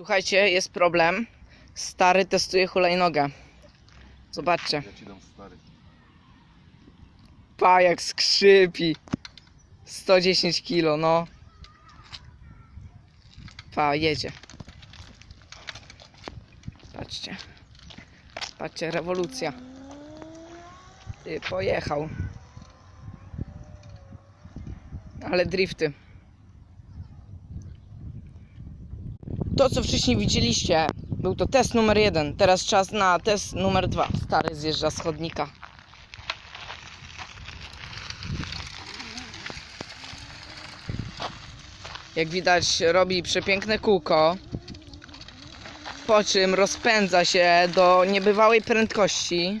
Słuchajcie, jest problem. Stary testuje hulajnogę. Zobaczcie. Ja ci dam stary. Pa, jak skrzypi. 110 kilo, no. Pa, jedzie. Patrzcie. Patrzcie, rewolucja. Ty, pojechał. Ale drifty. To, co wcześniej widzieliście, był to test numer jeden. Teraz czas na test numer dwa. Stary zjeżdża z chodnika. Jak widać, robi przepiękne kółko. Po czym rozpędza się do niebywałej prędkości.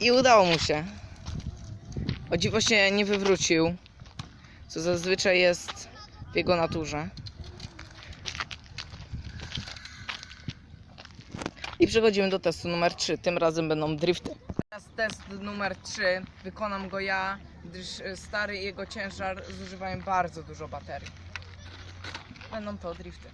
I udało mu się. O dziwo się nie wywrócił, co zazwyczaj jest w jego naturze. I przechodzimy do testu numer 3. Tym razem będą drifty. Teraz test numer 3. Wykonam go ja, gdyż e, stary i jego ciężar zużywają bardzo dużo baterii. Będą to drifty.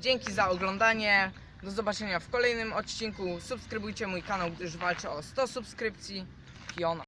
Dzięki za oglądanie. Do zobaczenia w kolejnym odcinku. Subskrybujcie mój kanał, gdyż walczę o 100 subskrypcji. Piona.